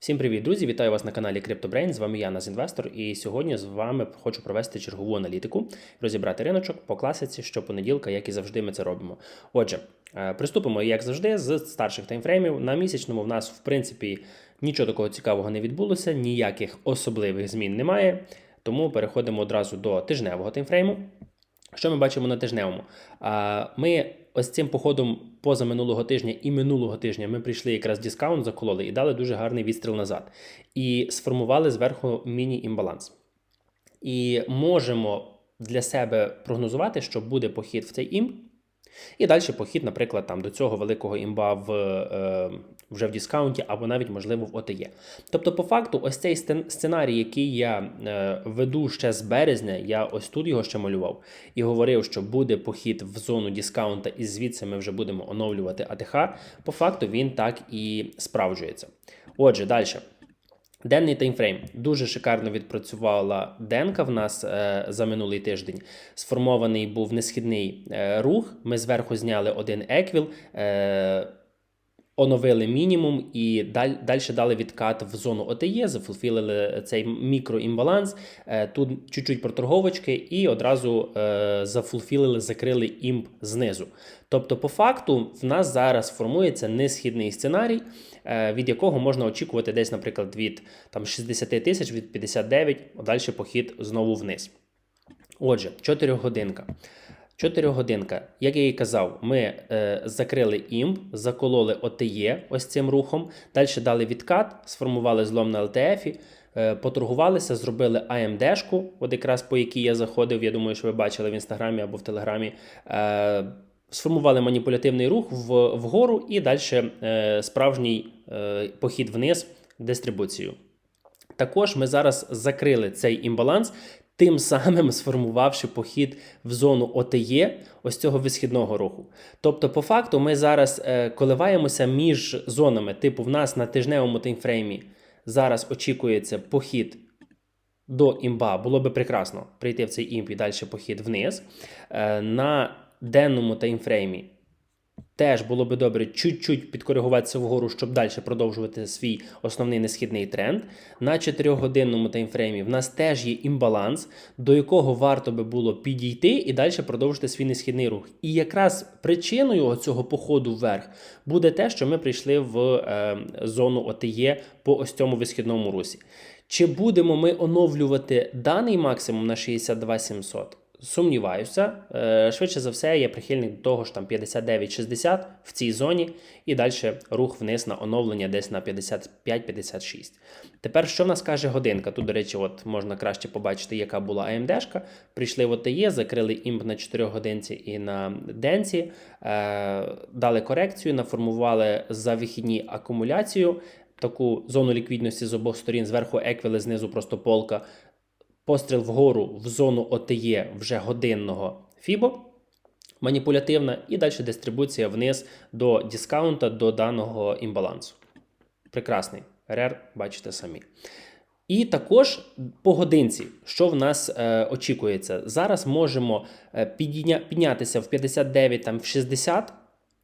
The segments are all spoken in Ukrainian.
Всім привіт, друзі! Вітаю вас на каналі CryptoBrain. З вами я Наз Інвестор, і сьогодні з вами хочу провести чергову аналітику, розібрати риночок по класиці щопонеділка, як і завжди ми це робимо. Отже, е, приступимо, як завжди, з старших таймфреймів. На місячному в нас, в принципі, нічого такого цікавого не відбулося, ніяких особливих змін немає. Тому переходимо одразу до тижневого таймфрейму. Що ми бачимо на тижневому? Ми ось цим походом поза минулого тижня і минулого тижня ми прийшли якраз дискаунт, закололи і дали дуже гарний відстріл назад. І сформували зверху міні-імбаланс. І можемо для себе прогнозувати, що буде похід в цей імп. І далі похід, наприклад, там до цього великого імба в, е, вже в дискаунті, або навіть, можливо, в ОТЄ. Тобто, по факту, ось цей сценарій, який я е, веду ще з березня, я ось тут його ще малював і говорив, що буде похід в зону дискаунта, і звідси ми вже будемо оновлювати АТХ. По факту він так і справджується. Отже, далі. Денний таймфрейм дуже шикарно відпрацювала денка в нас е, за минулий тиждень. Сформований був несхідний е, рух. Ми зверху зняли один еквіл, е, оновили мінімум і далі, дали відкат в зону ОТЄ, зафулфілили цей мікроімбаланс. Е, тут чуть-чуть проторговочки і одразу е, зафулфілили, закрили імп знизу. Тобто, по факту, в нас зараз формується несхідний сценарій, е, від якого можна очікувати десь, наприклад, від там, 60 тисяч, від 59, а далі похід знову вниз. Отже, 4 годинка. 4 годинка, як я і казав, ми е, закрили імп, закололи ОТЄ ось цим рухом, далі дали відкат, сформували злом на ЛТФ, е, поторгувалися, зробили АМДшку, от якраз по якій я заходив, я думаю, що ви бачили в інстаграмі або в телеграмі. Е, Сформували маніпулятивний рух в, вгору і далі е, справжній е, похід вниз дистрибуцію. Також ми зараз закрили цей імбаланс, тим самим сформувавши похід в зону ОТЄ ось цього висхідного руху. Тобто, по факту, ми зараз е, коливаємося між зонами. Типу, в нас на тижневому таймфреймі зараз очікується похід. До імба було би прекрасно прийти в цей імп і далі похід вниз. Е, На денному таймфреймі теж було би добре чуть-чуть підкоригуватися вгору, щоб далі продовжувати свій основний несхідний тренд. На 4-годинному таймфреймі в нас теж є імбаланс, до якого варто би було підійти і далі продовжити свій несхідний рух. І якраз причиною цього походу вверх буде те, що ми прийшли в е, зону ОТЄ по ось цьому висхідному русі. Чи будемо ми оновлювати даний максимум на 62 700? Сумніваюся. Е, Швидше за все, я прихильник до того ж там 59-60 в цій зоні, і далі рух вниз на оновлення десь на 55-56. Тепер, що в нас каже годинка? Тут, до речі, от можна краще побачити, яка була AMD-шка. Прийшли в ОТЄ, закрили імп на 4 годинці і на денці, е, дали корекцію, наформували за вихідні акумуляцію. Таку зону ліквідності з обох сторін, зверху еквіли, знизу просто полка постріл вгору в зону ОТЄ вже годинного Фібо, маніпулятивна, і далі дистрибуція вниз до дискаунта до даного імбалансу. Прекрасний РР, бачите самі. І також по годинці, що в нас е, очікується, зараз можемо е, підня, піднятися в 59, там в 60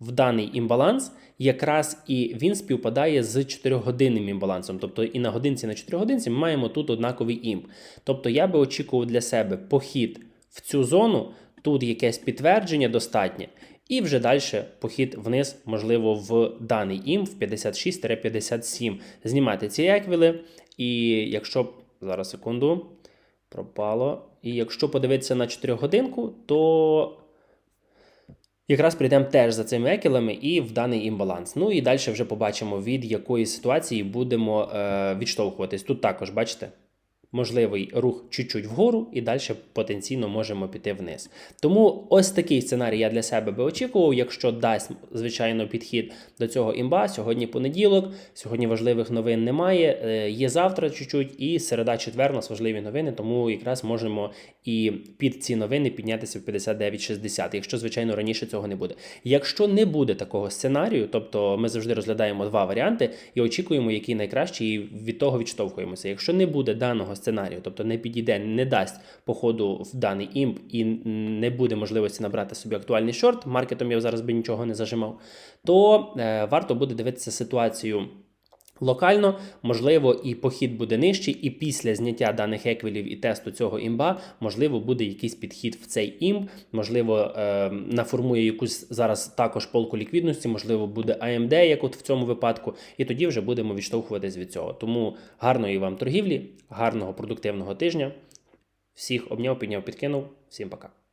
в даний імбаланс, якраз і він співпадає з 4-годинним імбалансом. Тобто і на годинці, і на 4 годинці ми маємо тут однаковий імп. Тобто я би очікував для себе похід в цю зону, тут якесь підтвердження достатнє, і вже далі похід вниз, можливо, в даний імп в 56-57. Знімати ці еквіли. І якщо зараз секунду пропало. І якщо подивитися на 4 годинку, то Якраз прийдемо теж за цими екілами і в даний імбаланс. Ну і далі вже побачимо, від якої ситуації будемо е, відштовхуватись. Тут також, бачите, можливий рух чуть-чуть вгору, і далі потенційно можемо піти вниз. Тому ось такий сценарій я для себе би очікував, якщо дасть, звичайно, підхід до цього імба. Сьогодні понеділок, сьогодні важливих новин немає. Е, є завтра чуть-чуть, і середа четвер у нас важливі новини, тому якраз можемо і під ці новини піднятися в 59-60, якщо, звичайно, раніше цього не буде. Якщо не буде такого сценарію, тобто ми завжди розглядаємо два варіанти і очікуємо, який найкращий, і від того відштовхуємося. Якщо не буде даного сценарію, тобто не підійде, не дасть походу в даний імп і не буде можливості набрати собі актуальний шорт, маркетом я зараз би нічого не зажимав, то е, варто буде дивитися ситуацію Локально, можливо, і похід буде нижчий, і після зняття даних еквілів і тесту цього імба, можливо, буде якийсь підхід в цей імб, можливо, е, наформує якусь зараз також полку ліквідності, можливо, буде AMD, як от в цьому випадку, і тоді вже будемо відштовхуватись від цього. Тому гарної вам торгівлі, гарного продуктивного тижня. Всіх обняв, підняв, підкинув. Всім пока.